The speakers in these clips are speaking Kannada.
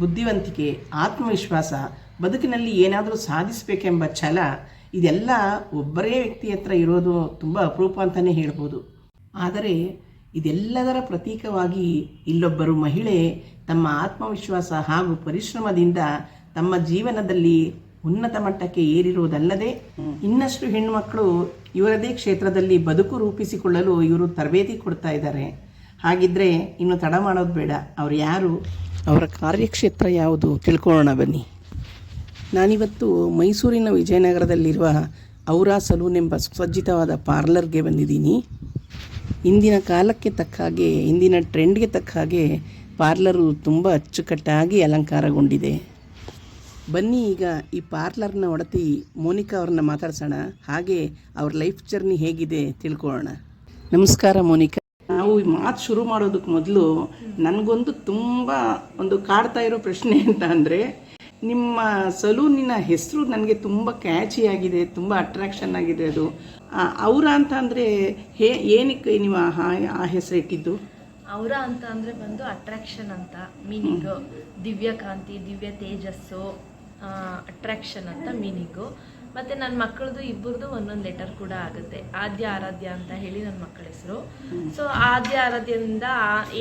ಬುದ್ಧಿವಂತಿಕೆ, ಆತ್ಮವಿಶ್ವಾಸ, ಬದುಕಿನಲ್ಲಿ ಏನಾದರೂ ಸಾಧಿಸಬೇಕೆಂಬ ಛಲ, ಇದೆಲ್ಲ ಒಬ್ಬರೇ ವ್ಯಕ್ತಿ ಹತ್ರ ಇರೋದು ತುಂಬ ಅಪರೂಪ ಅಂತಲೇ ಹೇಳ್ಬೋದು. ಆದರೆ ಇದೆಲ್ಲದರ ಪ್ರತೀಕವಾಗಿ ಇಲ್ಲೊಬ್ಬರು ಮಹಿಳೆ ತಮ್ಮ ಆತ್ಮವಿಶ್ವಾಸ ಹಾಗೂ ಪರಿಶ್ರಮದಿಂದ ತಮ್ಮ ಜೀವನದಲ್ಲಿ ಉನ್ನತ ಮಟ್ಟಕ್ಕೆ ಏರಿರುವುದಲ್ಲದೆ ಇನ್ನಷ್ಟು ಹೆಣ್ಣುಮಕ್ಕಳು ಇವರದೇ ಕ್ಷೇತ್ರದಲ್ಲಿ ಬದುಕು ರೂಪಿಸಿಕೊಳ್ಳಲು ಇವರು ತರಬೇತಿ ಕೊಡ್ತಾ ಇದ್ದಾರೆ. ಹಾಗಿದ್ರೆ ಇನ್ನು ತಡ ಮಾಡೋದು ಬೇಡ. ಅವರು ಯಾರು? ಅವರ ಕಾರ್ಯಕ್ಷೇತ್ರ ಯಾವುದು ತಿಳ್ಕೊಳ್ಳೋಣ ಬನ್ನಿ. ನಾನಿವತ್ತು ಮೈಸೂರಿನ ವಿಜಯನಗರದಲ್ಲಿರುವ ಔರಾ ಸಲೂನ್ ಎಂಬ ಸುಸಜ್ಜಿತವಾದ ಪಾರ್ಲರ್ಗೆ ಬಂದಿದ್ದೀನಿ. ಇಂದಿನ ಕಾಲಕ್ಕೆ ತಕ್ಕ ಹಾಗೆ, ಇಂದಿನ ಟ್ರೆಂಡ್ಗೆ ತಕ್ಕ ಹಾಗೆ ಪಾರ್ಲರು ತುಂಬ ಅಚ್ಚುಕಟ್ಟಾಗಿ ಅಲಂಕಾರಗೊಂಡಿದೆ. ಬನ್ನಿ ಈಗ ಈ ಪಾರ್ಲರ್ನ ಒಡತಿ ಮೋನಿಕಾ ಅವ್ರನ್ನ ಮಾತಾಡ್ಸೋಣ. ಹಾಗೆ ಅವ್ರ ಲೈಫ್ ಜರ್ನಿ ಹೇಗಿದೆ ತಿಳ್ಕೊಳ್ಳೋಣ. ನಮಸ್ಕಾರ ಮೋನಿಕಾ. ನಾವು ಈ ಮಾತು ಶುರು ಮಾಡೋದಕ್ಕೆ ಮೊದಲು ನನಗೊಂದು ತುಂಬ ಒಂದು ಕಾಡ್ತಾ ಇರೋ ಪ್ರಶ್ನೆ ಅಂತ ಅಂದರೆ ನಿಮ್ಮ ಸಲೂನಿನ ಹೆಸರು ನನಗೆ ತುಂಬ ಕ್ಯಾಚಿ ಆಗಿದೆ ತುಂಬ ಅಟ್ರಾಕ್ಷನ್ ಆಗಿದೆ ಅದು. ಅವರ ಅಂತ ಅಂದರೆ ಹೇ ಏನಕ್ಕೆ ನೀವು ಆ- ಹೆಸರು ಇಟ್ಟಿದ್ದು? ಅವರ ಅಂತ ಅಂದರೆ ಬಂದು ಅಟ್ರಾಕ್ಷನ್ ಅಂತ. ಮೀನಿಂಗ್ ದಿವ್ಯಕಾಂತಿ ದಿವ್ಯ ತೇಜಸ್ಸು ಅಟ್ರಾಕ್ಷನ್ ಅಂತ ಮೀನಿಂಗು ಮತ್ತೆ ನನ್ನ ಮಕ್ಕಳದು ಇಬ್ಬರದು ಒಂದೊಂದು ಲೆಟರ್ ಕೂಡ ಆಗುತ್ತೆ. ಆದ್ಯ ಆರಾಧ್ಯ ಅಂತ ಹೇಳಿ ನನ್ನ ಮಕ್ಕಳ ಹೆಸರು. ಸೊ ಆದ್ಯ ಆರಾಧ್ಯದಿಂದ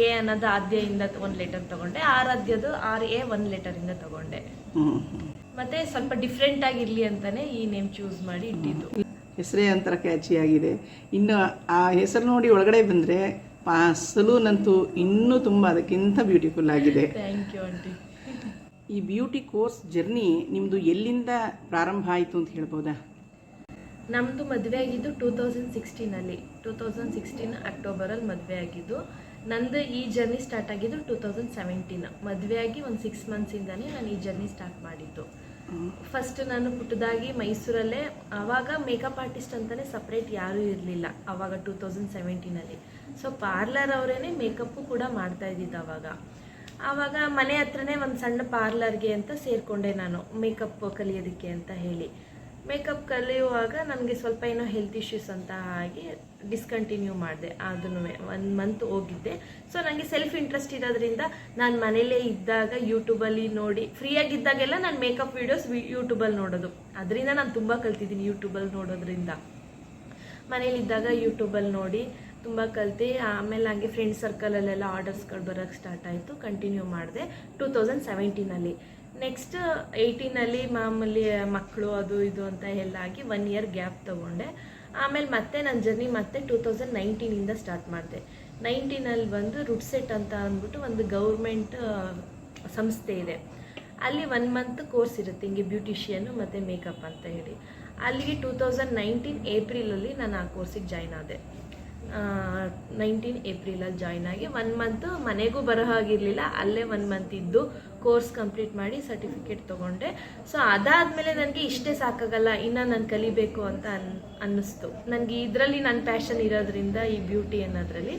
ಎ ಅನ್ನೋದು ಆದ್ಯದಿಂದ ಒಂದು ಲೆಟರ್ ತಗೊಂಡೆ. ಆರಾಧ್ಯದು ಆರ್ ಎ ಒಂದು ಲೆಟರಿಂದ ತಗೊಂಡೆ. ಮತ್ತೆ ಸ್ವಲ್ಪ ಡಿಫ್ರೆಂಟ್ ಆಗಿರ್ಲಿ ಅಂತಾನೆ ಈ ನೇಮ್ ಚೂಸ್ ಮಾಡಿ ಇಟ್ಟಿದ್ದು. ಹೆಸರೇ ಅಂತರ ಕ್ಯಾಚಿ ಆಗಿದೆ ಇನ್ನು ಆ ಹೆಸರು ನೋಡಿ ಒಳಗಡೆ ಬಂದರೆ ಸಲೂನ್ ಅಂತೂ ಇನ್ನೂ ತುಂಬ ಅದಕ್ಕಿಂತ ಬ್ಯೂಟಿಫುಲ್ ಆಗಿದೆ. ಥ್ಯಾಂಕ್ ಯು ಆಂಟಿ ಈ ಬ್ಯೂಟಿ ಕೋರ್ಸ್ ಜರ್ನಿ ನಿಮ್ಮದು ಎಲ್ಲಿಂದ ಪ್ರಾರಂಭ ಆಯಿತು ಅಂತ ಹೇಳ್ಬೋದಾ? ನಮ್ಮದು ಮದುವೆ ಆಗಿದ್ದು ಟೂ ತೌಸಂಡ್ ಸಿಕ್ಸ್ಟೀನಲ್ಲಿ ಟೂ ತೌಸಂಡ್ ಸಿಕ್ಸ್ಟೀನ್ ಅಕ್ಟೋಬರಲ್ಲಿ ಮದುವೆ ಆಗಿದ್ದು ನಂದು ಈ ಜರ್ನಿ ಸ್ಟಾರ್ಟ್ ಆಗಿದ್ದು ಟೂ ತೌಸಂಡ್ ಸೆವೆಂಟೀನ್ ಮದುವೆ ಆಗಿ ಒಂದು ಸಿಕ್ಸ್ ಮಂತ್ಸಿಂದನೇ ನಾನು ಈ ಜರ್ನಿ ಸ್ಟಾರ್ಟ್ ಮಾಡಿದ್ದು. ಫಸ್ಟ್ ನಾನು ಪುಟ್ಟದಾಗಿ ಮೈಸೂರಲ್ಲೇ ಆವಾಗ ಮೇಕಪ್ ಆರ್ಟಿಸ್ಟ್ ಅಂತಲೇ ಸಪ್ರೇಟ್ ಯಾರೂ ಇರಲಿಲ್ಲ ಆವಾಗ ಟೂ ತೌಸಂಡ್ ಸೆವೆಂಟೀನಲ್ಲಿ ಸೊ ಪಾರ್ಲರ್ ಅವರೇನೆ ಮೇಕಪ್ಪು ಕೂಡ ಮಾಡ್ತಾ ಇದ್ದಿದ್ದು ಆವಾಗ. ಆವಾಗ ಮನೆ ಹತ್ರನೇ ಒಂದು ಸಣ್ಣ ಪಾರ್ಲರ್ಗೆ ಅಂತ ಸೇರಿಕೊಂಡೆ ನಾನು. ಮೇಕಪ್ ಕಲಿಯೋದಕ್ಕೆ ಅಂತ ಹೇಳಿ. ಮೇಕಪ್ ಕಲಿಯುವಾಗ ನನಗೆ ಸ್ವಲ್ಪ ಏನೋ ಹೆಲ್ತ್ ಇಶ್ಯೂಸ್ ಅಂತ ಆಗಿ ಡಿಸ್ಕಂಟಿನ್ಯೂ ಮಾಡಿದೆ. ಅದನ್ನು ಒಂದು ಮಂತ್ ಹೋಗಿದ್ದೆ. ಸೊ ನನಗೆ ಸೆಲ್ಫ್ ಇಂಟ್ರೆಸ್ಟ್ ಇರೋದ್ರಿಂದ ನಾನು ಮನೇಲೇ ಇದ್ದಾಗ ಯೂಟ್ಯೂಬಲ್ಲಿ ನೋಡಿ ಫ್ರೀಯಾಗಿದ್ದಾಗೆಲ್ಲ ನಾನು ಮೇಕಪ್ ವೀಡಿಯೋಸ್ ಯೂಟ್ಯೂಬಲ್ಲಿ ನೋಡೋದು. ಅದರಿಂದ ನಾನು ತುಂಬ ಕಲ್ತಿದ್ದೀನಿ ಯೂಟ್ಯೂಬಲ್ಲಿ ನೋಡೋದ್ರಿಂದ. ಮನೇಲಿದ್ದಾಗ ಯೂಟ್ಯೂಬಲ್ಲಿ ನೋಡಿ ತುಂಬ ಕಲ್ತು, ಆಮೇಲೆ ಹಂಗೆ ಫ್ರೆಂಡ್ ಸರ್ಕಲಲ್ಲೆಲ್ಲ ಆರ್ಡರ್ಸ್ಗಳು ಬರೋಕ್ಕೆ ಸ್ಟಾರ್ಟ್ ಆಯಿತು ಕಂಟಿನ್ಯೂ ಮಾಡಿದೆ ಟೂ ತೌಸಂಡ್ ಸೆವೆಂಟೀನಲ್ಲಿ ನೆಕ್ಸ್ಟ್ ಏಯ್ಟೀನಲ್ಲಿ ಮಾಮೂಲಿ ಮಕ್ಕಳು ಅದು ಇದು ಅಂತ ಎಲ್ಲ ಆಗಿ ಒನ್ ಇಯರ್ ಗ್ಯಾಪ್ ತೊಗೊಂಡೆ. ಆಮೇಲೆ ಮತ್ತೆ ನನ್ನ ಜರ್ನಿ ಮತ್ತೆ ಟೂ ತೌಸಂಡ್ ನೈನ್ಟೀನಿಂದ ಸ್ಟಾರ್ಟ್ ಮಾಡಿದೆ. ನೈನ್ಟೀನಲ್ಲಿ ಬಂದು ರುಡ್ಸೆಟ್ ಅಂತ ಅಂದ್ಬಿಟ್ಟು ಒಂದು ಗೌರ್ಮೆಂಟ್ ಸಂಸ್ಥೆ ಇದೆ. ಅಲ್ಲಿ ಒನ್ ಮಂತ್ ಕೋರ್ಸ್ ಇರುತ್ತೆ, ಹಿಂಗೆ ಬ್ಯೂಟಿಷಿಯನ್ನು ಮತ್ತು ಮೇಕಪ್ ಅಂತ ಹೇಳಿ. ಅಲ್ಲಿಗೆ ಟೂ ತೌಸಂಡ್ ನೈನ್ಟೀನ್ ಏಪ್ರಿಲಲ್ಲಿ ನಾನು ಆ ಕೋರ್ಸಿಗೆ ಜಾಯ್ನ್ ಆದೆ. ನೈನ್ಟೀನ್ ಏಪ್ರಿಲಲ್ಲಿ ಜಾಯ್ನ್ ಆಗಿ ಒನ್ ಮಂತ್ ಮನೆಗೂ ಬರೋ ಹಾಗಿರಲಿಲ್ಲ, ಅಲ್ಲೇ ಒನ್ ಮಂತ್ ಇದ್ದು ಕೋರ್ಸ್ ಕಂಪ್ಲೀಟ್ ಮಾಡಿ ಸರ್ಟಿಫಿಕೇಟ್ ತೊಗೊಂಡೆ. ಸೊ ಅದಾದಮೇಲೆ ನನಗೆ ಇಷ್ಟೇ ಸಾಕಾಗಲ್ಲ, ಇನ್ನು ನಾನು ಕಲಿಬೇಕು ಅಂತ ಅನ್, ಅನ್ನಿಸ್ತು. ನನಗೆ ಇದರಲ್ಲಿ ನನ್ನ ಪ್ಯಾಷನ್ ಇರೋದ್ರಿಂದ ಈ ಬ್ಯೂಟಿ ಅನ್ನೋದ್ರಲ್ಲಿ.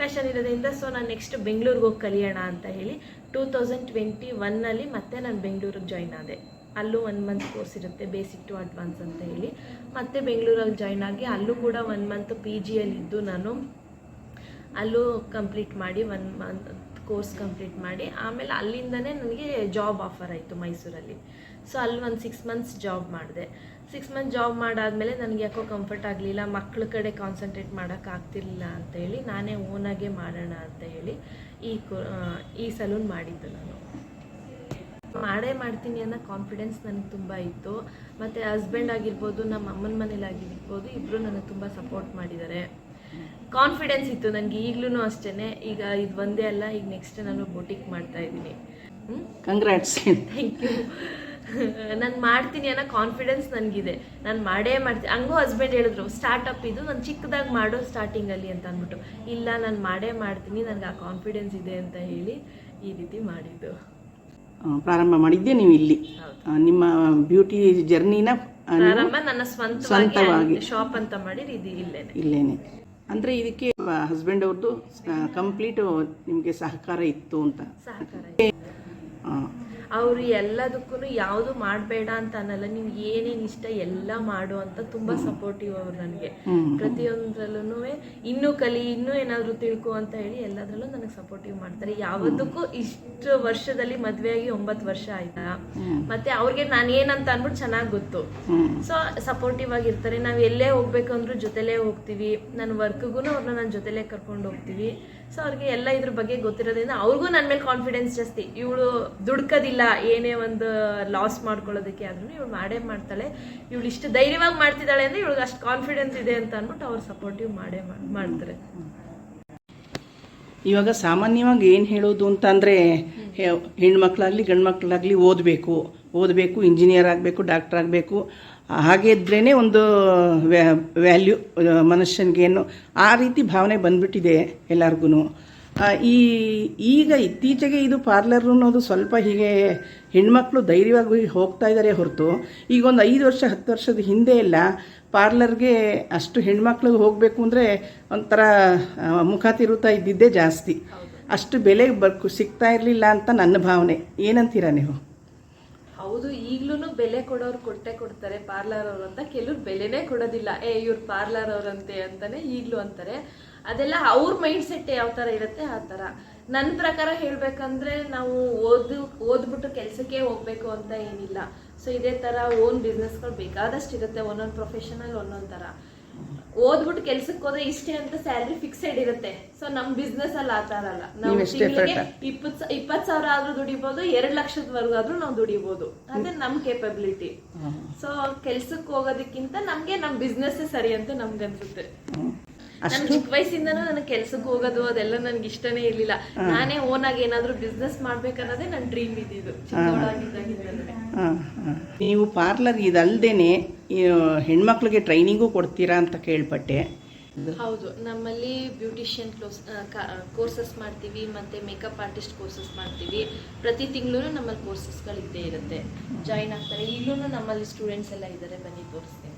ಪ್ಯಾಷನ್ ಇರೋದ್ರಿಂದ ಸೊ ನಾನು ನೆಕ್ಸ್ಟ್ ಬೆಂಗಳೂರಿಗೆ ಹೋಗಿ ಕಲಿಯೋಣ ಅಂತ ಹೇಳಿ ಟೂ ತೌಸಂಡ್ ಟ್ವೆಂಟಿ ಒನ್ನಲ್ಲಿ ಮತ್ತೆ ನಾನು ಬೆಂಗಳೂರಿಗೆ ಜಾಯ್ನ್ ಆದೆ. ಅಲ್ಲೂ ಒನ್ ಮಂತ್ ಕೋರ್ಸ್ ಇರುತ್ತೆ ಬೇಸಿಕ್ ಟು ಅಡ್ವಾನ್ಸ್ ಅಂತ ಹೇಳಿ. ಮತ್ತೆ ಬೆಂಗಳೂರಲ್ಲಿ ಜಾಯ್ನ್ ಆಗಿ ಅಲ್ಲೂ ಕೂಡ ಒನ್ ಮಂತ್ ಪಿ ಜಿಯಲ್ಲಿ ಇದ್ದು ನಾನು ಅಲ್ಲೂ ಕಂಪ್ಲೀಟ್ ಮಾಡಿ ಒನ್ ಮಂತ್ ಕೋರ್ಸ್ ಕಂಪ್ಲೀಟ್ ಮಾಡಿ, ಆಮೇಲೆ ಅಲ್ಲಿಂದನೇ ನನಗೆ ಜಾಬ್ ಆಫರ್ ಆಯಿತು ಮೈಸೂರಲ್ಲಿ. ಸೊ ಅಲ್ಲಿ ಒಂದು ಸಿಕ್ಸ್ ಮಂತ್ಸ್ ಜಾಬ್ ಮಾಡಿದೆ. ಸಿಕ್ಸ್ ಮಂತ್ ಜಾಬ್ ಮಾಡಾದಮೇಲೆ ನನಗೆ ಯಾಕೋ ಕಂಫರ್ಟ್ ಆಗಲಿಲ್ಲ ಮಕ್ಕಳ ಕಡೆ ಕಾನ್ಸಂಟ್ರೇಟ್ ಮಾಡೋಕ್ಕಾಗ್ತಿರ್ಲಿಲ್ಲ ಅಂತ ಹೇಳಿ ನಾನೇ ಓನಾಗೆ ಮಾಡೋಣ ಅಂತ ಹೇಳಿ ಈ ಕೋ ಈ ಸಲೂನ್ ಮಾಡಿದ್ದು ನಾನು. ಮಾಡೇ ಮಾಡ್ತೀನಿ ಅನ್ನೋ ಕಾನ್ಫಿಡೆನ್ಸ್ ನನಗೆ ತುಂಬ ಇತ್ತು. ಮತ್ತು ಹಸ್ಬೆಂಡ್ ಆಗಿರ್ಬೋದು ನಮ್ಮ ಅಮ್ಮನ ಮನೇಲಿ ಆಗಿರ್ಬೋದು ಇಬ್ಬರು ನನಗೆ ತುಂಬ ಸಪೋರ್ಟ್ ಮಾಡಿದ್ದಾರೆ. ಕಾನ್ಫಿಡೆನ್ಸ್ ಇತ್ತು ನನಗೆ ಈಗಲೂ ಅಷ್ಟೇ ಈಗ ಇದು ಒಂದೇ ಅಲ್ಲ ಈಗ ನೆಕ್ಸ್ಟ್ ನಾನು ಬೊಟಿಕ್ ಮಾಡ್ತಾ ಇದ್ದೀನಿ. ಕಂಗ್ರಾಟ್ಸ್ ಥ್ಯಾಂಕ್ ಯು ನಾನು ಮಾಡ್ತೀನಿ ಅನ್ನೋ ಕಾನ್ಫಿಡೆನ್ಸ್ ನನಗಿದೆ. ನಾನು ಮಾಡೇ ಮಾಡ್ತೀನಿ ಹಂಗೂ ಹಸ್ಬೆಂಡ್ ಹೇಳಿದ್ರು ಸ್ಟಾರ್ಟಪ್ ಇದು ನಾನು ಚಿಕ್ಕದಾಗಿ ಮಾಡೋ ಸ್ಟಾರ್ಟಿಂಗಲ್ಲಿ ಅಂತ ಅಂದ್ಬಿಟ್ಟು. ಇಲ್ಲ ನಾನು ಮಾಡೇ ಮಾಡ್ತೀನಿ ನನಗೆ ಆ ಕಾನ್ಫಿಡೆನ್ಸ್ ಇದೆ ಅಂತ ಹೇಳಿ ಈ ರೀತಿ ಮಾಡಿದ್ದು. ಪ್ರಾರಂಭ ಮಾಡಿದ್ದೆ ನೀವು ಇಲ್ಲಿ. ನಿಮ್ಮ ಬ್ಯೂಟಿ ಜರ್ನಿನ ಪ್ರಾರಂಭ ನನ್ನ ಸ್ವಂತವಾಗಿ. ಸ್ವಂತವಾಗಿ. ಶಾಪ್ ಅಂತ ಮಾಡಿ ಇದು ಇಲ್ಲೇನೆ. ಇಲ್ಲೇನೆ. ಅಂದರೆ ಇದಕ್ಕೆ ಹಸ್ಬೆಂಡ್ ಅವ್ರದ್ದು ಕಂಪ್ಲೀಟ್ ನಿಮಗೆ ಸಹಕಾರ ಇತ್ತು ಅಂತ. ಸಹಕಾರ ಅವರು ಎಲ್ಲದಕ್ಕೂ ಯಾವುದು ಮಾಡಬೇಡ ಅಂತ ಅನ್ನಲ್ಲ. ನೀವು ಏನೇನು ಇಷ್ಟ ಎಲ್ಲ ಮಾಡು ಅಂತ ತುಂಬ ಸಪೋರ್ಟಿವ್ ಅವ್ರು ನನಗೆ. ಪ್ರತಿಯೊಂದ್ರಲ್ಲೂ ಇನ್ನೂ ಕಲಿ ಇನ್ನೂ ಏನಾದರೂ ತಿಳ್ಕೊ ಅಂತ ಹೇಳಿ ಎಲ್ಲದರಲ್ಲೂ ನನಗೆ ಸಪೋರ್ಟಿವ್ ಮಾಡ್ತಾರೆ. ಯಾವತ್ತಕ್ಕೂ ಇಷ್ಟು ವರ್ಷದಲ್ಲಿ ಮದುವೆಯಾಗಿ ಒಂಬತ್ತು ವರ್ಷ ಆಯ್ತಾ? ಮತ್ತೆ ಅವ್ರಿಗೆ ನಾನು ಏನಂತ ಅಂದ್ಬಿಟ್ಟು ಚೆನ್ನಾಗಿ ಗೊತ್ತು. ಸೊ ಸಪೋರ್ಟಿವ್ ಆಗಿರ್ತಾರೆ. ನಾವು ಎಲ್ಲೇ ಹೋಗ್ಬೇಕಂದ್ರೂ ಜೊತೆಲೇ ಹೋಗ್ತೀವಿ. ನನ್ನ ವರ್ಕ್ಗೂ ಅವ್ರನ್ನ ನನ್ನ ಜೊತೆಲೇ ಕರ್ಕೊಂಡು ಹೋಗ್ತೀವಿ. ಸೊ ಅವ್ರಿಗೆ ಎಲ್ಲ ಇದ್ರ ಬಗ್ಗೆ ಗೊತ್ತಿರೋದ್ರಿಂದ ಅವ್ರಿಗೂ ನನ್ನ ಮೇಲೆ ಕಾನ್ಫಿಡೆನ್ಸ್ ಜಾಸ್ತಿ. ಇವಳು ದುಡ್ಕೋದಿಲ್ಲ ಏನೇ ಒಂದು ಲಾಸ್ ಮಾಡ್ಕೊಳ್ಳೋದಕ್ಕೆ ಆದ್ರೂ ಇವಳು ಮಾಡೇ ಮಾಡ್ತಾಳೆ. ಇವಳು ಇಷ್ಟು ಧೈರ್ಯವಾಗಿ ಮಾಡ್ತಿದ್ದಾಳೆ ಅಂದ್ರೆ ಇವಳಿಗೆ ಅಷ್ಟು ಕಾನ್ಫಿಡೆನ್ಸ್ ಇದೆ ಅಂತ ಅಂದ್ಬಿಟ್ಟು ಅವ್ರು ಸಪೋರ್ಟಿವ್ ಮಾಡೇ ಮಾಡ್- ಮಾಡ್ತಾರೆ. ಇವಾಗ ಸಾಮಾನ್ಯವಾಗಿ ಏನು ಹೇಳೋದು ಅಂತಂದರೆ ಹೆಣ್ಮಕ್ಳಾಗಲಿ ಗಂಡು ಮಕ್ಕಳಾಗಲಿ ಓದಬೇಕು. ಓದಬೇಕು ಇಂಜಿನಿಯರ್ ಆಗಬೇಕು ಡಾಕ್ಟರ್ ಆಗಬೇಕು. ಹಾಗೆ ಇದ್ರೇ ಒಂದು ವ್ಯಾಲ್ಯೂ ಮನುಷ್ಯನಿಗೇನು ಆ ರೀತಿ ಭಾವನೆ ಬಂದ್ಬಿಟ್ಟಿದೆ ಎಲ್ಲರಿಗೂ ಈ ಈಗ ಇತ್ತೀಚೆಗೆ ಇದು ಪಾರ್ಲರ್ ಅನ್ನೋದು ಸ್ವಲ್ಪ ಹೀಗೆ ಹೆಣ್ಮಕ್ಳು ಧೈರ್ಯವಾಗಿ ಹೋಗ್ತಾ ಇದ್ದಾರೆ ಹೊರತು. ಈಗ ಒಂದು ಐದು ವರ್ಷ, ಹತ್ತು ವರ್ಷದ ಹಿಂದೆ ಎಲ್ಲ ಪಾರ್ಲರ್ಗೆ ಅಷ್ಟು ಹೆಣ್ಮಕ್ಳಿಗೆ ಹೋಗಬೇಕು ಅಂದರೆ ಒಂಥರ ಮುಖ ತಿರುತ್ತಾ ಇದ್ದಿದ್ದೇ ಜಾಸ್ತಿ. ಅಷ್ಟು ಬೆಲೆ ಬರ್ಕು ಸಿಗ್ತಾ ಇರಲಿಲ್ಲ ಅಂತ ನನ್ನ ಭಾವನೆ. ಏನಂತೀರಾ ನೀವು? ಹೌದು ಈಗ್ಲೂ ಬೆಲೆ ಕೊಡೋರು ಕೊಟ್ಟೆ ಕೊಡ್ತಾರೆ ಪಾರ್ಲರ್ ಅವ್ರು ಅಂತ. ಕೆಲವ್ರು ಬೆಲೆನೇ ಕೊಡೋದಿಲ್ಲ. ಏ, ಇವ್ರು ಪಾರ್ಲರ್ ಅವ್ರಂತೆ ಅಂತಾನೆ ಈಗ್ಲೂ ಅಂತಾರೆ. ಅದೆಲ್ಲ ಅವ್ರ ಮೈಂಡ್ ಸೆಟ್ ಯಾವ ತರ ಇರುತ್ತೆ ಆ ತರ. ನನ್ನ ಪ್ರಕಾರ ಹೇಳ್ಬೇಕಂದ್ರೆ ನಾವು ಓದು ಓದ್ಬಿಟ್ಟು ಕೆಲ್ಸಕ್ಕೆ ಹೋಗ್ಬೇಕು ಅಂತ ಏನಿಲ್ಲ. ಸೊ ಇದೇ ತರ ಓನ್ ಬಿಸ್ನೆಸ್ಗಳು ಬೇಕಾದಷ್ಟು ಇರುತ್ತೆ ಒಂದೊಂದು ಪ್ರೊಫೆಷನಲ್ ಒಂದೊಂದ್ ತರ. ಓದ್ಬಿಟ್ಟು ಕೆಲ್ಸಕ್ಕೆ ಹೋದ್ರೆ ಇಷ್ಟೇ ಅಂತ ಸ್ಯಾಲ್ರಿ ಫಿಕ್ಸೆಡ್ ಇರುತ್ತೆ. ಸೊ ನಮ್ ಬಿಸ್ನೆಸ್ ಅಲ್ಲಿ ಆ ತರ ಅಲ್ಲ. ನಾವು ತಿಂಗಳಿಗೆ ಇಪ್ಪತ್ ಇಪ್ಪತ್ ಸಾವಿರ ಆದ್ರೂ ದುಡಿಬಹುದು ಎರಡ್ ಲಕ್ಷದವರೆಗೂ ಆದ್ರೂ ನಾವು ದುಡಿಬಹುದು ಅದೇ ನಮ್ ಕೇಪಬಿಲಿಟಿ ಸೊ ಕೆಲ್ಸಕ್ಕೆ ಹೋಗೋದಕ್ಕಿಂತ ನಮ್ಗೆ ನಮ್ ಬಿಸ್ನೆಸ್ ಸರಿ ಅಂತ ನಮ್ಗೆ ಅನ್ಸುತ್ತೆ ನನ್ ಚಿಕ್ಕ ವಯಸ್ಸಿಂದನೂ ನನಗೆ ಕೆಲ್ಸಕ್ಕೆ ಹೋಗೋದು ಅದೆಲ್ಲ ನನ್ಗೆ ಇಷ್ಟನೇ ಇರ್ಲಿಲ್ಲ. ನಾನೇ ಓನ್ ಆಗಿ ಏನಾದ್ರೂ ಬಿಸ್ನೆಸ್ ಮಾಡ್ಬೇಕನ್ನೋದೇ ನನ್ನ ಡ್ರೀಮ್ ಇದ್ದಿದ್ದು. ನೀವು ಪಾರ್ಲರ್ ಇದಲ್ದೇನೆ ಹೆಣ್ಮಕ್ಳಿಗೆ ಟ್ರೈನಿಂಗು ಕೊಡ್ತೀರಾ ಅಂತ ಕೇಳ್ಪಟ್ಟೆ. ಹೌದು ನಮ್ಮಲ್ಲಿ ಬ್ಯೂಟಿಷಿಯನ್ ಕ್ಲೋಸ್ ಕೋರ್ಸಸ್ ಮಾಡ್ತೀವಿ ಮತ್ತೆ ಮೇಕಪ್ ಆರ್ಟಿಸ್ಟ್ ಕೋರ್ಸಸ್ ಮಾಡ್ತೀವಿ. ಪ್ರತಿ ತಿಂಗಳು ನಮ್ಮಲ್ಲಿ ಕೋರ್ಸಸ್ಗಳಿದ್ದೇ ಇರುತ್ತೆ. ಜಾಯಿನ್ ಆಗ್ತಾರೆ. ಈಗಲೂ ನಮ್ಮಲ್ಲಿ ಸ್ಟೂಡೆಂಟ್ಸ್ ಎಲ್ಲ ಇದ್ದಾರೆ ಬನ್ನಿ ತೋರಿಸ್ತೀನಿ.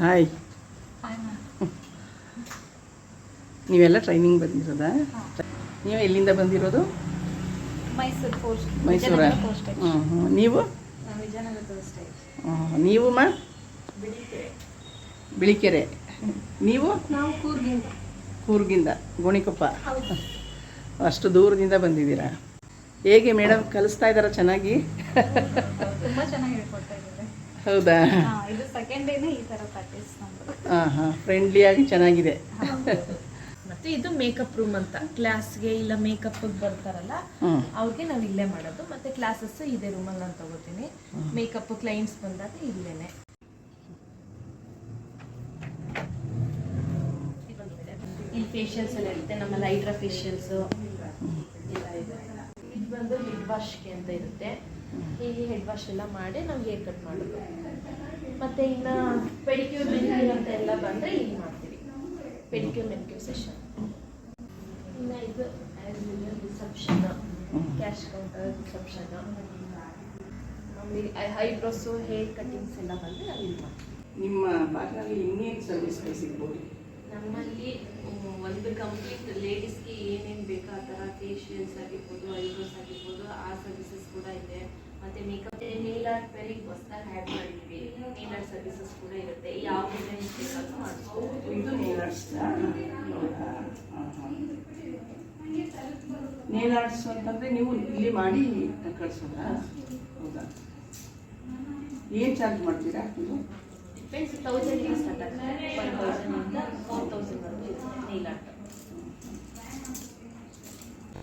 ಹಾಯ್ ನೀವೆಲ್ಲ ಟ್ರೈನಿಂಗ್ ಬಂದಿರೋದಾ? ನೀವು ಎಲ್ಲಿಂದ ಬಂದಿರೋದು? ಮೈಸೂರು ಮೈಸೂರ? ಹ್ಞೂ ಹ್ಞೂ ನೀವು? ನೀವು ಮಾ ಬಿಳಿಕೆರೆ. ನೀವು? ಕೂರ್ಗಿಂದ. ಗುಣಿಕೊಪ್ಪ. ಅಷ್ಟು ದೂರದಿಂದ ಬಂದಿದ್ದೀರಾ? ಹೇಗೆ ಮೇಡಮ್ ಕಲಿಸ್ತಾ ಇದ್ದಾರಾ ಚೆನ್ನಾಗಿ? ತುಂಬಾ ಚೆನ್ನಾಗಿ ಹೌದಾ? ಹಾ, ಇದು ಸೆಕೆಂಡ್ ಡೇನೇ ಈ ತರ ಪ್ರಾಕ್ಟೀಸ್ ನಮ್ದು. ಹಾಂ ಹಾಂ ಫ್ರೆಂಡ್ಲಿಯಾಗಿ ಚೆನ್ನಾಗಿದೆ. ಮತ್ತೆ ಇದು ಮೇಕಪ್ ರೂಮ್ ಅಂತ ಕ್ಲಾಸ್ಗೆ ಇಲ್ಲ ಮೇಕಪ್ ಬರ್ತಾರಲ್ಲ ಅವ್ರಿಗೆ ನಾವು ಇಲ್ಲೇ ಮಾಡೋದು. ಮತ್ತೆ ಕ್ಲಾಸಸ್ ಇದೇ ರೂಮಲ್ಲಿ ನಾನು ತಗೋತೀನಿ. ಮೇಕಪ್ ಕ್ಲೈಂಟ್ಸ್ ಬಂದಾಗ ಇಲ್ಲೇನೆ. ಇಲ್ಲಿ ಫೇಶಿಯಲ್ಸ್ ಎಲ್ಲ ಇರುತ್ತೆ ನಮ್ಮಲ್ಲಿ ಹೈಡ್ರಾ ಫೇಶಿಯಲ್ಸ್ ಎಲ್ಲ ಇದೆ ಇದು ಬಂದು ಹೆಡ್ ವಾಶ್ಗೆ ಅಂತ ಇರುತ್ತೆ. ಹೀಗೆ ಹೆಡ್ ವಾಶ್ ಎಲ್ಲ ಮಾಡಿ ನಾವು ಹೇರ್ ಕಟ್ ಮಾಡೋದು ಮತ್ತೆ ಇನ್ನ ಪೆಡಿಕ್ಯೂರ್ ಮೆನ್ಕ್ಯೂರ್ ಅಂತ ಎಲ್ಲ ಬಂದ್ರೆ ಇಲ್ಲಿ ಮಾಡ್ತೀವಿ. ಪೆಡಿಕ್ಯೂರ್ ಮೆನ್ಕ್ಯೂರ್ ಸೆಷನ್ ಇನ್ನ ಇದು reception cash counter reception eyebrows hair cuttings ಎಲ್ಲ ಬಂದ್ರೆ ಅಲ್ಲಿ ಮಾಡ್ತೀವಿ. ನಿಮ್ಮ ಪಾರ್ಲರ್ಲಿ ಇನ್ನೇನು ಸರ್ವಿಸ್ಗಳು ಸಿಗ್ಬೋದು ನಮ್ಮಲ್ಲಿ ಒಂದು ಕಂಪ್ಲೀಟ್ ಲೇಡೀಸ್ಗೆ ಏನೇನು ಬೇಕೋ ಆ ಥರ ಫೇಶಿಯಲ್ಸ್ ಆಗಿರ್ಬೋದು ಐಬ್ರೋಸ್ ಆಗಿರ್ಬೋದು, ಆ ಸರ್ವಿಸಸ್ ಕೂಡ ಇದೆ. ಮತ್ತು ಮೇಕಪ್ ನೇಲ್ ಆರ್ಟ್ ಬೇರೆ ಹೊಸದಾಗಿ ಆ್ಯಡ್ ಮಾಡಿದ್ವಿ. ನೇಲ್ ಆರ್ಟ್ ಸರ್ವಿಸಸ್ ಕೂಡ ಇರುತ್ತೆ. ಯಾವ ಬೇಕಾದ್ರೂ ಮಾಡ್ಬೋದು ಇದು ನೇಲ್ ಆರ್ಟ್ಸ್ ಅಂತಂದರೆ ನೀವು ಇಲ್ಲಿ ಮಾಡಿ ಕಳಿಸೋದಾ? ಹೌದಾ? ಏನು ಚಾರ್ಜ್ ಮಾಡ್ತೀರಾ ಇದು ತೌಸಂಡಿಂದ ಸ್ಟಾರ್ಟ್ ಆಗ್ತದೆ ಒನ್ ಫೋರ್ ಆರ್ಟ್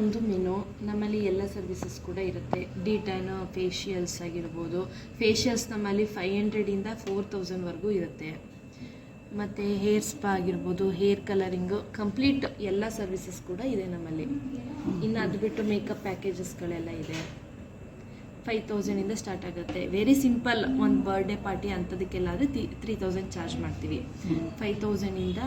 ಒಂದು ಮೆನು ನಮ್ಮಲ್ಲಿ ಎಲ್ಲ ಸರ್ವಿಸಸ್ ಕೂಡ ಇರುತ್ತೆ. ಡಿಟೈನ್ ಫೇಶಿಯಲ್ಸ್ ಆಗಿರ್ಬೋದು. ಫೇಶಿಯಲ್ಸ್ ನಮ್ಮಲ್ಲಿ ಫೈವ್ ಹಂಡ್ರೆಡಿಂದ ಫೋರ್ ತೌಸಂಡ್ವರೆಗೂ ಇರುತ್ತೆ. ಮತ್ತು ಹೇರ್ ಸ್ಪಾ ಆಗಿರ್ಬೋದು ಹೇರ್ ಕಲರಿಂಗು ಕಂಪ್ಲೀಟ್ ಎಲ್ಲ ಸರ್ವಿಸಸ್ ಕೂಡ ಇದೆ ನಮ್ಮಲ್ಲಿ. ಇನ್ನು ಅದು ಬಿಟ್ಟು ಮೇಕಪ್ ಪ್ಯಾಕೇಜಸ್ಗಳೆಲ್ಲ ಇದೆ. ಫೈವ್ ತೌಸಂಡಿಂದ ಸ್ಟಾರ್ಟ್ ಆಗುತ್ತೆ. ವೆರಿ ಸಿಂಪಲ್ ಒಂದು ಬರ್ಡೇ ಪಾರ್ಟಿ ಅಂಥದಕ್ಕೆಲ್ಲ ಆದರೆ ತ್ರೀ ತೌಸಂಡ್ ಚಾರ್ಜ್ ಮಾಡ್ತೀವಿ. ಫೈವ್ ತೌಸಂಡಿಂದ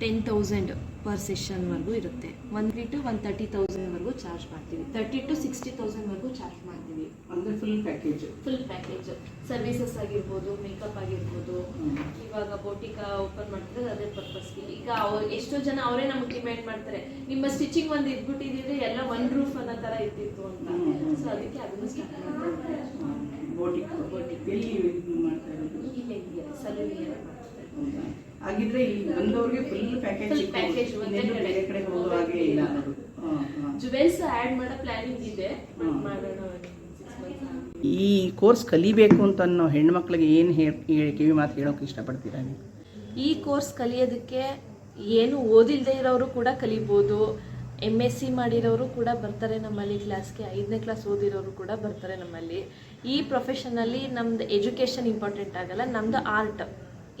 ಟೆನ್ ತೌಸಂಡ್ ಪರ್ ಸೆಷನ್ವರೆಗೂ ಇರುತ್ತೆ. One three to one thirty ತೌಸಂಡ್ವರೆಗೂ charge ಮಾಡ್ತೀವಿ. ತರ್ಟಿ ಟು ಸಿಕ್ಸ್ಟಿ ತೌಸಂಡ್ವರೆಗೂ ಚಾರ್ಜ್ ಮಾಡ್ತೀವಿ. ಅಂದರೆ full package full package services ಆಗಿರ್ಬೋದು ಮೇಕಪ್ ಆಗಿರ್ಬೋದು. ಇವಾಗ ಬೋಟಿಕಾ ಓಪನ್ ಮಾಡ್ತಾರೆ ಅದೇ ಪರ್ಪಸ್ಗೆ ಈಗ ಅವ್ರು ಎಷ್ಟೋ ಜನ ಅವರೇ ನಮ್ಗೆ ಡಿಮ್ಯಾಂಡ್ ಮಾಡ್ತಾರೆ. ನಿಮ್ಮ ಸ್ಟಿಚಿಂಗ್ ಒಂದು ಇದ್ಬಿಟ್ಟಿದ್ರೆ ಎಲ್ಲ ಒನ್ ರೂಫ್ ಅನ್ನೋ ಥರ ಇದ್ದಿತ್ತು ಅಂತ. ಸೊ ಅದಕ್ಕೆ ಅದನ್ನು ಸ್ಟಾರ್ಟ್ ಮಾಡ್ತಾರೆ ಬೋಟಿಕ್. ಬೋಟಿಕ್. ಎಲ್ಲಿ ಮಾಡ್ತಾರೆ ಇಲ್ಲೇ ಮಾಡ್ತಾರೆ. ಹೌದಾ? ಹಾಗಿದ್ರೆ ಇಲ್ಲಿ ಬಂದವ್ರಿಗೆ ಫುಲ್ ಪ್ಯಾಕೇಜ್ ಪ್ಯಾಕೇಜ್ package ಒಂದೇ ಕಡೆ. ಬೇರೆ ಕಡೆ ಹೋಗೋ ಹಾಗೆ ಇಲ್ಲ. ಅನ್ನೋದು. ಜುವೆಲ್ಸ್ ಆ್ಯಡ್ ಮಾಡೋ ಪ್ಲಾನಿಂಗ್ ಇದೆ ಮಾಡೋಣ ಈ ಕೋರ್ಸ್ ಕಲಿಬೇಕು ಅಂತ ಅನ್ನೋ ಹೆಣ್ಮಕ್ಳಿಗೆ ಏನು ಹೇಳಿ ಕಿವಿ ಮಾತು ಹೇಳೋಕೆ ಇಷ್ಟಪಡ್ತೀರಾ ನೀವು? ಈ ಕೋರ್ಸ್ ಕಲಿಯೋದಕ್ಕೆ ಏನು ಓದಿಲ್ಲದೆ ಇರೋರು ಕೂಡ ಕಲಿಬೋದು. ಎಂ ಎಸ್ ಸಿ ಮಾಡಿರೋರು ಕೂಡ ಬರ್ತಾರೆ ನಮ್ಮಲ್ಲಿ ಕ್ಲಾಸ್ಗೆ ಐದನೇ ಕ್ಲಾಸ್ ಓದಿರೋರು ಕೂಡ ಬರ್ತಾರೆ ನಮ್ಮಲ್ಲಿ. ಈ ಪ್ರೊಫೆಷನಲ್ಲಿ ನಮ್ದು ಎಜುಕೇಷನ್ ಇಂಪಾರ್ಟೆಂಟ್ ಆಗಲ್ಲ ನಮ್ದು ಆರ್ಟ್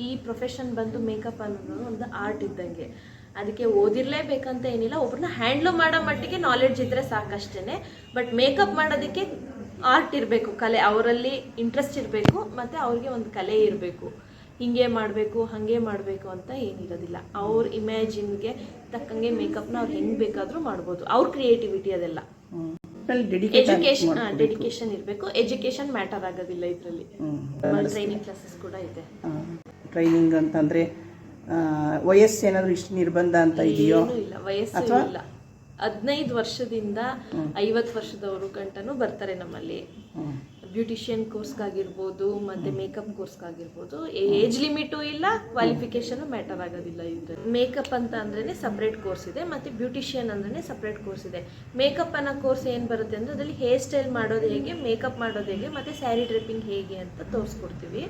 ಈ ಪ್ರೊಫೆಷನ್ ಬಂದು ಮೇಕಪ್ ಅನ್ನೋದು ಒಂದು ಆರ್ಟ್ ಇದ್ದಂಗೆ. ಅದಕ್ಕೆ ಓದಿರಲೇಬೇಕಂತ ಏನಿಲ್ಲ ಒಬ್ಬರನ್ನ ಹ್ಯಾಂಡ್ಲ್ ಮಾಡೋ ಮಟ್ಟಿಗೆ ನಾಲೆಡ್ಜ್ ಇದ್ರೆ ಸಾಕಷ್ಟೇ ಬಟ್ ಮೇಕಪ್ ಮಾಡೋದಕ್ಕೆ ಆರ್ಟ್ ಇರಬೇಕು, ಕಲೆ. ಅವರಲ್ಲಿ ಇಂಟ್ರೆಸ್ಟ್ ಇರಬೇಕು, ಮತ್ತು ಅವ್ರಿಗೆ ಒಂದು ಕಲೆ ಇರಬೇಕು. ಹಿಂಗೆ ಮಾಡಬೇಕು, ಹಾಗೆ ಮಾಡಬೇಕು ಅಂತ ಏನಿರೋದಿಲ್ಲ. ಅವ್ರ ಇಮ್ಯಾಜಿನ್ಗೆ ತಕ್ಕಂಗೆ ಮೇಕಪ್ನ ಅವ್ರು ಹೆಂಗೆ ಬೇಕಾದರೂ ಮಾಡ್ಬೋದು. ಅವ್ರ ಕ್ರಿಯೇಟಿವಿಟಿ ಅದೆಲ್ಲ. ಎಜುಕೇಶನ್ ಡೆಡಿಕೇಶನ್ ಇರಬೇಕು. ಎಜುಕೇಶನ್ ಮ್ಯಾಟರ್ ಆಗೋದಿಲ್ಲ ಇದರಲ್ಲಿ. ಟ್ರೈನಿಂಗ್ ಕ್ಲಾಸಸ್ ಕೂಡ ಇದೆ. ಟ್ರೈನಿಂಗ್ ಅಂತಂದ್ರೆ ಆ, ಏನಾದರೂ ಇಷ್ಟು ನಿರ್ಬಂಧ ಅಂತ ಇದೆಯೋ? ಇಲ್ಲ. ವಯಸ್ಸು ಇಲ್ಲ. ಹದಿನೈದು ವರ್ಷದಿಂದ ಐವತ್ತು ವರ್ಷದವರು ಗಂಟನು ಬರ್ತಾರೆ ನಮ್ಮಲ್ಲಿ. ಬ್ಯೂಟಿಷಿಯನ್ ಕೋರ್ಸ್ಗಾಗಿರ್ಬೋದು ಮತ್ತೆ ಮೇಕಪ್ ಕೋರ್ಸ್ಗಾಗಿರ್ಬೋದು ಏಜ್ ಲಿಮಿಟು ಇಲ್ಲ ಕ್ವಾಲಿಫಿಕೇಶನ್ ಮ್ಯಾಟರ್ ಆಗೋದಿಲ್ಲ ಇದ್ರಲ್ಲಿ ಮೇಕಪ್ ಅಂತ ಅಂದ್ರೆ ಸಪ್ರೇಟ್ ಕೋರ್ಸ್ ಇದೆ ಮತ್ತೆ ಬ್ಯೂಟಿಷಿಯನ್ ಅಂದ್ರೆ ಸಪ್ರೇಟ್ ಕೋರ್ಸ್ ಇದೆ. ಮೇಕಪ್ ಅನ್ನೋ ಕೋರ್ಸ್ ಏನು ಬರುತ್ತೆ ಅಂದ್ರೆ ಅದರಲ್ಲಿ ಹೇರ್ ಸ್ಟೈಲ್ ಮಾಡೋದು ಹೇಗೆ ಮೇಕಪ್ ಮಾಡೋದು ಹೇಗೆ ಮತ್ತೆ ಸ್ಯಾರಿ ಡ್ರಿಪ್ಪಿಂಗ್ ಹೇಗೆ ಅಂತ ತೋರಿಸ್ಕೊಡ್ತೀವಿ.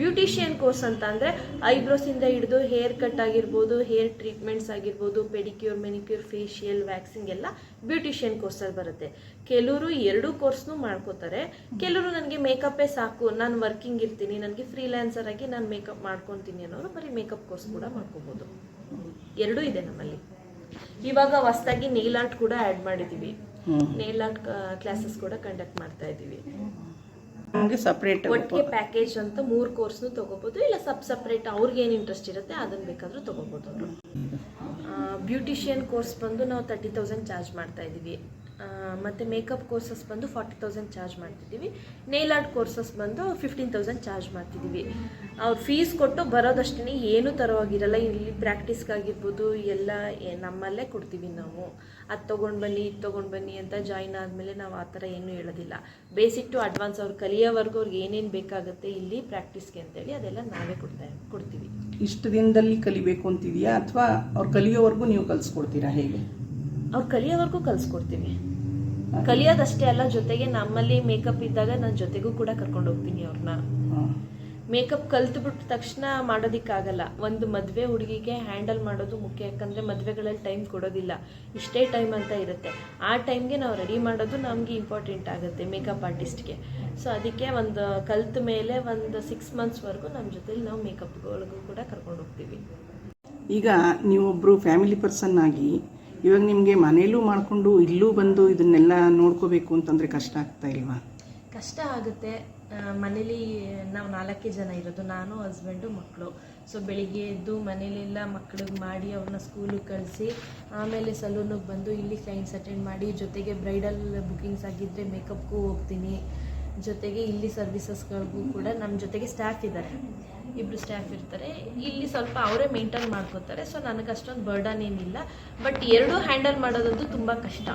ಬ್ಯೂಟಿಷಿಯನ್ ಕೋರ್ಸ್ ಅಂತ ಅಂದರೆ ಐಬ್ರೋಸಿಂದ ಹಿಡಿದು ಹೇರ್ ಕಟ್ ಆಗಿರ್ಬೋದು ಹೇರ್ ಟ್ರೀಟ್ಮೆಂಟ್ಸ್ ಆಗಿರ್ಬೋದು ಪೆಡಿಕ್ಯೂರ್ ಮೆನಿಕ್ಯೂರ್ ಫೇಶಿಯಲ್ ವ್ಯಾಕ್ಸಿಂಗ್ ಎಲ್ಲ ಬ್ಯೂಟಿಷಿಯನ್ ಕೋರ್ಸಲ್ಲಿ ಬರುತ್ತೆ. ಕೆಲವರು ಎರಡೂ ಕೋರ್ಸ್ನು ಮಾಡ್ಕೋತಾರೆ. ಕೆಲವರು ನನಗೆ ಮೇಕಪ್ಪೇ ಸಾಕು ನಾನು ವರ್ಕಿಂಗ್ ಇರ್ತೀನಿ ನನಗೆ ಫ್ರೀಲ್ಯಾನ್ಸರ್ ಆಗಿ ನಾನು ಮೇಕಪ್ ಮಾಡ್ಕೊತೀನಿ ಅನ್ನೋರು ಬರೀ ಮೇಕಪ್ ಕೋರ್ಸ್ ಕೂಡ ಮಾಡ್ಕೋಬೋದು. ಎರಡೂ ಇದೆ ನಮ್ಮಲ್ಲಿ. ಇವಾಗ ಹೊಸದಾಗಿ ನೇಲ್ ಆರ್ಟ್ ಕೂಡ ಆ್ಯಡ್ ಮಾಡಿದ್ದೀವಿ ಹ್ಮ್. ನೇಲ್ ಆರ್ಟ್ ಕ್ಲಾಸಸ್ ಕೂಡ ಕಂಡಕ್ಟ್ ಮಾಡ್ತಾ ಇದ್ದೀವಿ ನಮಗೆ ಸಪ್ರೇಟ್ ಒಟ್ಟಿಗೆ ಪ್ಯಾಕೇಜ್ ಅಂತ ಮೂರು ಕೋರ್ಸ್ನು ತಗೋಬೋದು ಇಲ್ಲ ಸಬ್ ಸಪ್ರೇಟ್ ಅವ್ರಿಗೆ ಏನು ಇಂಟ್ರೆಸ್ಟ್ ಇರುತ್ತೆ ಅದನ್ನ ಬೇಕಾದರೂ ತಗೋಬೋದು ಅವರು. ಬ್ಯೂಟಿಷಿಯನ್ ಕೋರ್ಸ್ ಬಂದು ನಾವು ತರ್ಟಿ ತೌಸಂಡ್ ಚಾರ್ಜ್ ಮಾಡ್ತಾ ಇದ್ದೀವಿ. ಮತ್ತು ಮೇಕಪ್ ಕೋರ್ಸಸ್ ಬಂದು ಫಾರ್ಟಿ ತೌಸಂಡ್ ಚಾರ್ಜ್ ಮಾಡ್ತಿದ್ದೀವಿ. ನೇಲ್ ಆರ್ಟ್ ಕೋರ್ಸಸ್ ಬಂದು ಫಿಫ್ಟೀನ್ ತೌಸಂಡ್ ಚಾರ್ಜ್ ಮಾಡ್ತಿದ್ದೀವಿ. ಅವ್ರು ಫೀಸ್ ಕೊಟ್ಟು ಬರೋದಷ್ಟೇ ಏನೂ ತರವಾಗಿರಲ್ಲ. ಇಲ್ಲಿ ಪ್ರಾಕ್ಟೀಸ್ಗಾಗಿರ್ಬೋದು, ಎಲ್ಲ ನಮ್ಮಲ್ಲೇ ಕೊಡ್ತೀವಿ ನಾವು. ಅದು ತೊಗೊಂಡು ಬನ್ನಿ, ಇದು ತೊಗೊಂಡು ಬನ್ನಿ ಅಂತ ಜಾಯಿನ್ ಆದಮೇಲೆ ನಾವು ಆ ಥರ ಏನೂ ಹೇಳೋದಿಲ್ಲ. ಬೇಸಿಕ್ ಟು ಅಡ್ವಾನ್ಸ್ ಅವ್ರು ಕಲಿಯೋವರೆಗೂ ಅವ್ರಿಗೆ ಏನೇನು ಬೇಕಾಗುತ್ತೆ ಇಲ್ಲಿ ಪ್ರಾಕ್ಟೀಸ್ಗೆ ಅಂತೇಳಿ ಅದೆಲ್ಲ ನಾವೇ ಕೊಡ್ತಾ, ಕೊಡ್ತೀವಿ. ಇಷ್ಟು ದಿನದಲ್ಲಿ ಕಲಿಬೇಕು ಅಂತಿದೆಯಾ? ಅಥವಾ ಅವ್ರು ಕಲಿಯೋವರೆಗೂ ನೀವು ಕಲಿಸ್ಕೊಡ್ತೀರಾ ಹೇಗೆ? ಅವ್ರು ಕಲಿಯೋವರೆಗೂ ಕಲಿಸ್ಕೊಡ್ತೀನಿ ಕಲಿಯೋದಷ್ಟೇ ಅಲ್ಲ ಜೊತೆಗೆ ನಮ್ಮಲ್ಲಿ ಮೇಕಪ್ ಇದ್ದಾಗ ನಾನು ಜೊತೆಗೂ ಕೂಡ ಕರ್ಕೊಂಡು ಹೋಗ್ತೀನಿ ಅವ್ರನ್ನ ಮೇಕಪ್ ಕಲ್ತು ಕಲ್ತ್ಬಿಟ್ಟ ತಕ್ಷಣ ಮಾಡೋದಿಕ್ಕಾಗಲ್ಲ. ಒಂದು ಮದುವೆ ಹುಡುಗಿಗೆ ಹ್ಯಾಂಡಲ್ ಮಾಡೋದು ಮುಖ್ಯ ಯಾಕಂದರೆ ಮದುವೆಗಳಲ್ಲಿ ಟೈಮ್ ಕೊಡೋದಿಲ್ಲ. ಇಷ್ಟೇ ಟೈಮ್ ಅಂತ ಇರುತ್ತೆ. ಆ ಟೈಮ್ಗೆ ನಾವು ರೆಡಿ ಮಾಡೋದು ನಮಗೆ ಇಂಪಾರ್ಟೆಂಟ್ ಆಗುತ್ತೆ ಮೇಕಪ್ ಆರ್ಟಿಸ್ಟ್ಗೆ ಸೊ ಅದಕ್ಕೆ ಒಂದು ಕಲ್ತ ಮೇಲೆ ಒಂದು ಸಿಕ್ಸ್ ಮಂತ್ಸ್ವರೆಗೂ ನಮ್ಮ ಜೊತೆಲಿ ನಾವು ಮೇಕಪ್ಗಳಿಗೂ ಕೂಡ ಕರ್ಕೊಂಡು ಹೋಗ್ತೀವಿ. ಈಗ ನೀವೊಬ್ಬರು ಫ್ಯಾಮಿಲಿ ಪರ್ಸನ್ ಆಗಿ ಇವಾಗ ನಿಮಗೆ ಮನೇಲೂ ಮಾಡಿಕೊಂಡು ಇಲ್ಲೂ ಬಂದು ಇದನ್ನೆಲ್ಲ ನೋಡ್ಕೋಬೇಕು ಅಂತಂದರೆ ಕಷ್ಟ ಆಗ್ತಾ ಇಲ್ವಾ? ಕಷ್ಟ ಆಗುತ್ತೆ. ಮನೇಲಿ ನಾವು ನಾಲ್ಕೇ ಜನ ಇರೋದು ನಾನು ಹಸ್ಬೆಂಡು ಮಕ್ಕಳು ಸೊ ಬೆಳಿಗ್ಗೆ ಎದ್ದು ಮನೇಲೆಲ್ಲ ಮಕ್ಕಳಿಗೆ ಮಾಡಿ ಅವ್ರನ್ನ ಸ್ಕೂಲಿಗೆ ಕಳಿಸಿ ಆಮೇಲೆ ಸಲೂನಿಗೆ ಬಂದು ಇಲ್ಲಿ ಕ್ಲೈಂಟ್ಸ್ ಅಟೆಂಡ್ ಮಾಡಿ ಜೊತೆಗೆ ಬ್ರೈಡಲ್ ಬುಕಿಂಗ್ಸ್ ಆಗಿದ್ದರೆ ಮೇಕಪ್ಗೂ ಹೋಗ್ತೀನಿ. ಜೊತೆಗೆ ಇಲ್ಲಿ ಸರ್ವಿಸಸ್ಗಳಿಗೂ ಕೂಡ ನಮ್ಮ ಜೊತೆಗೆ ಸ್ಟಾಫ್ ಇದ್ದಾರೆ ಇಬ್ಬರು ಸ್ಟಾಫ್ ಇರ್ತಾರೆ. ಇಲ್ಲಿ ಸ್ವಲ್ಪ ಅವರೇ ಮೇಂಟೈನ್ ಮಾಡ್ಕೋತಾರೆ. ಸೊ ನನಗೆ ಅಷ್ಟೊಂದು ಬರ್ಡನ್ ಏನಿಲ್ಲ. ಬಟ್ ಎರಡೂ ಹ್ಯಾಂಡಲ್ ಮಾಡೋದಂತೂ ತುಂಬ ಕಷ್ಟ.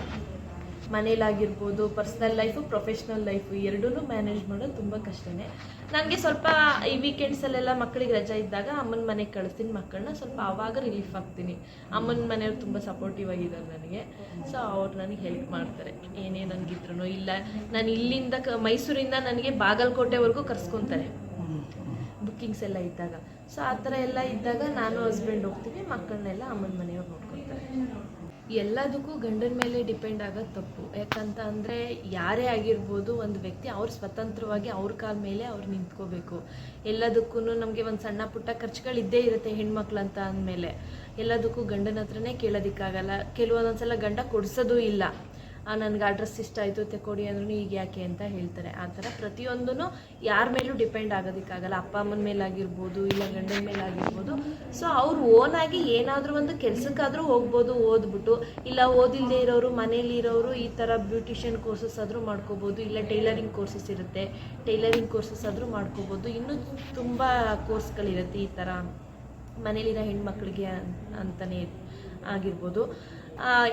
ಮನೇಲಾಗಿರ್ಬೋದು ಪರ್ಸ್ನಲ್ ಲೈಫು ಪ್ರೊಫೆಷ್ನಲ್ ಲೈಫು ಎರಡೂ ಮ್ಯಾನೇಜ್ ಮಾಡೋದು ತುಂಬ ಕಷ್ಟನೇ. ನನಗೆ ಸ್ವಲ್ಪ ಈ ವೀಕೆಂಡ್ಸಲ್ಲೆಲ್ಲ ಮಕ್ಕಳಿಗೆ ರಜೆ ಇದ್ದಾಗ ಅಮ್ಮನ ಮನೆಗೆ ಕಳಿಸ್ತೀನಿ ಮಕ್ಕಳನ್ನ ಸ್ವಲ್ಪ ಆವಾಗ ರಿಲೀಫ್ ಆಗ್ತೀನಿ. ಅಮ್ಮನ ಮನೆಯವ್ರು ತುಂಬ ಸಪೋರ್ಟಿವ್ ಆಗಿದ್ದಾರೆ ನನಗೆ. ಸೊ ಅವ್ರು ನನಗೆ ಹೆಲ್ಪ್ ಮಾಡ್ತಾರೆ. ಏನೇ ನನಗಿದ್ರು ಇಲ್ಲ. ನಾನು ಇಲ್ಲಿಂದ ಕ, ಮೈಸೂರಿಂದ ನನಗೆ ಬಾಗಲಕೋಟೆವರೆಗೂ ಕರ್ಸ್ಕೊತಾರೆ. ಬುಕ್ಕಿಂಗ್ಸ್ ಎಲ್ಲ ಇದ್ದಾಗ. ಸೊ ಆ ಥರ ಎಲ್ಲ ಇದ್ದಾಗ ನಾನು ಹಸ್ಬೆಂಡ್ ಹೋಗ್ತೀನಿ ಮಕ್ಕಳನ್ನೆಲ್ಲ ಅಮ್ಮನ ಮನೆಯವ್ರು ನೋಡ್ಕೊತಾರೆ. ಎಲ್ಲದಕ್ಕೂ ಗಂಡನ ಮೇಲೆ ಡಿಪೆಂಡ್ ಆಗೋದು ತಪ್ಪು. ಯಾಕಂತ ಅಂದರೆ ಯಾರೇ ಆಗಿರ್ಬೋದು ಒಂದು ವ್ಯಕ್ತಿ ಅವ್ರು ಸ್ವತಂತ್ರವಾಗಿ ಅವ್ರ ಕಾಲ ಮೇಲೆ ಅವ್ರು ನಿಂತ್ಕೋಬೇಕು. ಎಲ್ಲದಕ್ಕೂ ನಮಗೆ ಒಂದು ಸಣ್ಣ ಪುಟ್ಟ ಖರ್ಚುಗಳು ಇದ್ದೇ ಇರುತ್ತೆ ಹೆಣ್ಮಕ್ಳು ಅಂತ ಅಂದಮೇಲೆ. ಎಲ್ಲದಕ್ಕೂ ಗಂಡನ ಹತ್ರನೇ ಕೇಳೋದಕ್ಕಾಗಲ್ಲ. ಕೆಲವೊಂದೊಂದ್ಸಲ ಗಂಡ ಕೊಡ್ಸೋದು ಇಲ್ಲ. ನನಗೆ ಅಡ್ರೆಸ್ ಇಷ್ಟ ಆಯಿತು, ತೆಕೊಡಿ ಅಂದ್ರೂ ಈಗ ಯಾಕೆ ಅಂತ ಹೇಳ್ತಾರೆ. ಆ ಥರ ಪ್ರತಿಯೊಂದೂ ಯಾರ ಮೇಲೂ ಡಿಪೆಂಡ್ ಆಗೋದಕ್ಕಾಗಲ್ಲ. ಅಪ್ಪ ಅಮ್ಮನ ಮೇಲಾಗಿರ್ಬೋದು, ಇಲ್ಲ ಗಂಡನ ಮೇಲಾಗಿರ್ಬೋದು. ಸೊ ಅವ್ರು ಓನಾಗಿ ಏನಾದರೂ ಒಂದು ಕೆಲಸಕ್ಕಾದರೂ ಹೋಗ್ಬೋದು, ಓದ್ಬಿಟ್ಟು. ಇಲ್ಲ ಓದಿಲ್ಲದೆ ಇರೋರು, ಮನೇಲಿ ಇರೋರು ಈ ಥರ ಬ್ಯೂಟಿಷಿಯನ್ ಕೋರ್ಸಸ್ ಆದರೂ ಮಾಡ್ಕೋಬೋದು. ಇಲ್ಲ ಟೈಲರಿಂಗ್ ಕೋರ್ಸಸ್ ಇರುತ್ತೆ ಟೈಲರಿಂಗ್ ಕೋರ್ಸಸ್ ಆದರೂ ಮಾಡ್ಕೋಬೋದು. ಇನ್ನೂ ತುಂಬ ಕೋರ್ಸ್ಗಳಿರುತ್ತೆ ಈ ಥರ. ಮನೇಲಿರೋ ಹೆಣ್ಮಕ್ಳಿಗೆ ಅಂತಲೇ ಆಗಿರ್ಬೋದು.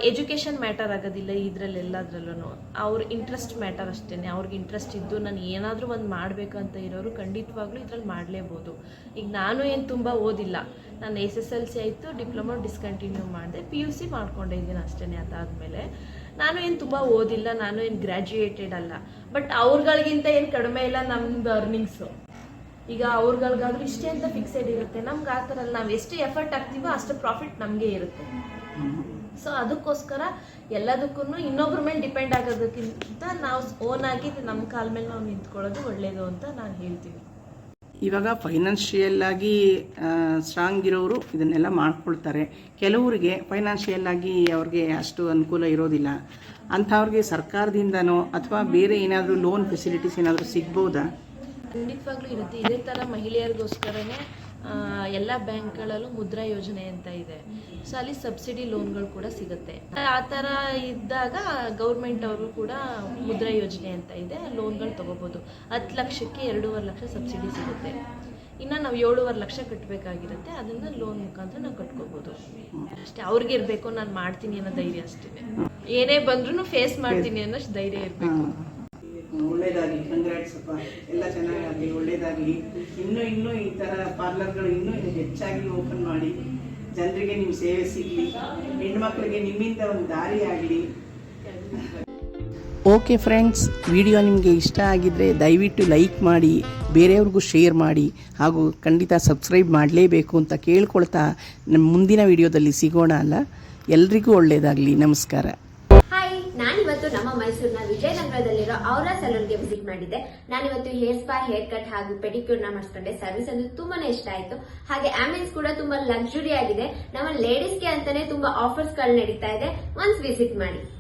ಎಜುಕೇಷನ್ ಮ್ಯಾಟರ್ ಆಗೋದಿಲ್ಲ ಇದರಲ್ಲೆಲ್ಲದ್ರಲ್ಲೂ ಅವ್ರ ಇಂಟ್ರೆಸ್ಟ್ ಮ್ಯಾಟರ್ ಅಷ್ಟೇ ಅವ್ರಿಗೆ ಇಂಟ್ರೆಸ್ಟ್ ಇದ್ದು ನಾನು ಏನಾದರೂ ಒಂದು ಮಾಡಬೇಕು ಅಂತ ಇರೋರು ಖಂಡಿತವಾಗ್ಲೂ ಇದ್ರಲ್ಲಿ ಮಾಡಲೇಬೋದು. ಈಗ ನಾನು ಏನು ತುಂಬ ಓದಿಲ್ಲ. ನಾನು ಎಸ್ ಎಸ್ ಎಲ್ ಸಿ ಆಯಿತು ಡಿಪ್ಲೊಮೊ ಡಿಸ್ಕಂಟಿನ್ಯೂ ಮಾಡಿದೆ ಪಿ ಯು ಸಿ ಮಾಡ್ಕೊಂಡಿದ್ದೀನಿ ಅಷ್ಟೇ ಅದಾದಮೇಲೆ. ನಾನು ಏನು ತುಂಬ ಓದಿಲ್ಲ, ನಾನು ಏನು ಗ್ರ್ಯಾಜುಯೇಟೆಡ್ ಅಲ್ಲ. ಬಟ್ ಅವ್ರಗಳಿಗಿಂತ ಏನು ಕಡಿಮೆ ಇಲ್ಲ ನಮ್ದು ಅರ್ನಿಂಗ್ಸು ಈಗ ಅವ್ರಗಳಿಗಾದ್ರೂ ಇಷ್ಟೇ ಅಂತ ಫಿಕ್ಸೆಡ್ ಇರುತ್ತೆ. ನಮ್ಗೆ ಆ ಥರ ನಾವು ಎಷ್ಟು ಎಫರ್ಟ್ ಹಾಕ್ತೀವೋ ಅಷ್ಟು ಪ್ರಾಫಿಟ್ ನಮಗೆ ಇರುತ್ತೆ. ಸೊ ಅದಕ್ಕೋಸ್ಕರ ಎಲ್ಲದಕ್ಕೂ ಇನ್ನೊಬ್ರ ಮೇಲೆ ಡಿಪೆಂಡ್ ಆಗೋದಕ್ಕಿಂತ ನಾವು ಓನ್ ಆಗಿ ನಮ್ಮ ಕಾಲ ಮೇಲೆ ನಾವು ನಿಂತ್ಕೊಳ್ಳೋದು ಒಳ್ಳೆಯದು ಅಂತ ನಾನು ಹೇಳ್ತೀನಿ. ಇವಾಗ ಫೈನಾನ್ಷಿಯಲ್ ಆಗಿ ಸ್ಟ್ರಾಂಗ್ ಇರೋರು ಇದನ್ನೆಲ್ಲ ಮಾಡ್ಕೊಳ್ತಾರೆ. ಕೆಲವರಿಗೆ ಫೈನಾನ್ಷಿಯಲ್ ಆಗಿ ಅವ್ರಿಗೆ ಅಷ್ಟು ಅನುಕೂಲ ಇರೋದಿಲ್ಲ. ಅಂಥವ್ರಿಗೆ ಸರ್ಕಾರದಿಂದನೋ ಅಥವಾ ಬೇರೆ ಏನಾದರೂ ಲೋನ್ ಫೆಸಿಲಿಟೀಸ್ ಏನಾದರೂ ಸಿಗ್ಬೋದಾ? ಖಂಡಿತವಾಗ್ಲೂ ಇರುತ್ತೆ. ಇದೇ ಥರ ಮಹಿಳೆಯರಿಗೋಸ್ಕರನೇ ಎಲ್ಲ ಬ್ಯಾಂಕ್ಗಳಲ್ಲೂ ಮುದ್ರಾ ಯೋಜನೆ ಅಂತ ಇದೆ. ಸೊ ಅಲ್ಲಿ ಸಬ್ಸಿಡಿ ಲೋನ್ಗಳು ಕೂಡ ಸಿಗುತ್ತೆ. ಆ ಥರ ಇದ್ದಾಗ ಗೌರ್ಮೆಂಟ್ ಅವರು ಕೂಡ ಮುದ್ರಾ ಯೋಜನೆ ಅಂತ ಇದೆ. ಲೋನ್ಗಳು ತಗೋಬೋದು. ಹತ್ತು ಲಕ್ಷಕ್ಕೆ ಎರಡೂವರೆ ಲಕ್ಷ ಸಬ್ಸಿಡಿ ಸಿಗುತ್ತೆ. ಇನ್ನು ನಾವು ಏಳುವರೆ ಲಕ್ಷ ಕಟ್ಟಬೇಕಾಗಿರುತ್ತೆ ಅದನ್ನ ಲೋನ್ ಮುಖಾಂತರ ನಾವು ಕಟ್ಕೋಬೋದು. ಅಷ್ಟೇ, ಅವ್ರಿಗೆ ಇರಬೇಕು, ನಾನು ಮಾಡ್ತೀನಿ ಅನ್ನೋ ಧೈರ್ಯ ಅಷ್ಟೇ. ಏನೇ ಬಂದ್ರೂ ಫೇಸ್ ಮಾಡ್ತೀನಿ ಅನ್ನೋಷ್ಟು ಧೈರ್ಯ ಇರಬೇಕು. ಒಳ್ಳೇದಾಗಿ ಕಂಗ್ರಾಟ್ಸ್ ಅಪ್ಪ. ಎಲ್ಲ ಚೆನ್ನಾಗಾಗಲಿ, ಒಳ್ಳೇದಾಗಲಿ. ಇನ್ನೂ ಇನ್ನೂ ಈ ಥರ ಪಾರ್ಲರ್ಗಳು ಇನ್ನೂ ಹೆಚ್ಚಾಗಿ ಓಪನ್ ಮಾಡಿ, ಜನರಿಗೆ ನಿಮ್ಮ ಸೇವೆ ಸಿಗಲಿ, ಹೆಣ್ಮಕ್ಳಿಗೆ ನಿಮ್ಮಿಂದ ಒಂದು ದಾರಿ ಆಗಲಿ. ಓಕೆ ಫ್ರೆಂಡ್ಸ್ ವಿಡಿಯೋ ನಿಮಗೆ ಇಷ್ಟ ಆಗಿದ್ದರೆ ದಯವಿಟ್ಟು ಲೈಕ್ ಮಾಡಿ, ಬೇರೆಯವ್ರಿಗೂ ಶೇರ್ ಮಾಡಿ, ಹಾಗೂ ಖಂಡಿತ ಸಬ್ಸ್ಕ್ರೈಬ್ ಮಾಡಲೇಬೇಕು ಅಂತ ಕೇಳ್ಕೊಳ್ತಾ ನಮ್ಮ ಮುಂದಿನ ವಿಡಿಯೋದಲ್ಲಿ ಸಿಗೋಣ ಅಲ್ಲ? ಎಲ್ರಿಗೂ ಒಳ್ಳೆಯದಾಗಲಿ ನಮಸ್ಕಾರ ಹಾಯ್ ನಾನಿವತ್ತು ನಮ್ಮ ಮೈಸೂರಿನ ಔರಾ ಸಲೂನ್ಗೆ ವಿಸಿಟ್ ಮಾಡಿದ್ದೆ. ನಾನಿವತ್ತು ಹೇರ್ ಸ್ಪಾ ಹೇರ್ ಕಟ್ ಹಾಗೂ ಪೆಡಿಕ್ಯೂರ್ನ ಮಾಡಿಸ್ಕೊಂಡೆ. ಸರ್ವಿಸ್ ಅಂದ್ರೆ ತುಂಬಾನೇ ಇಷ್ಟ ಆಯ್ತು. ಹಾಗೆ ಆಂಬಿಯನ್ಸ್ ಕೂಡ ತುಂಬಾ ಲಕ್ಸುರಿ ಆಗಿದೆ. ನಮ್ಮ ಲೇಡೀಸ್ಗೆ ಅಂತಾನೆ ತುಂಬಾ ಆಫರ್ಸ್ಗಳು ನಡೀತಾ ಇದೆ. ಒನ್ಸ್ ವಿಸಿಟ್ ಮಾಡಿ.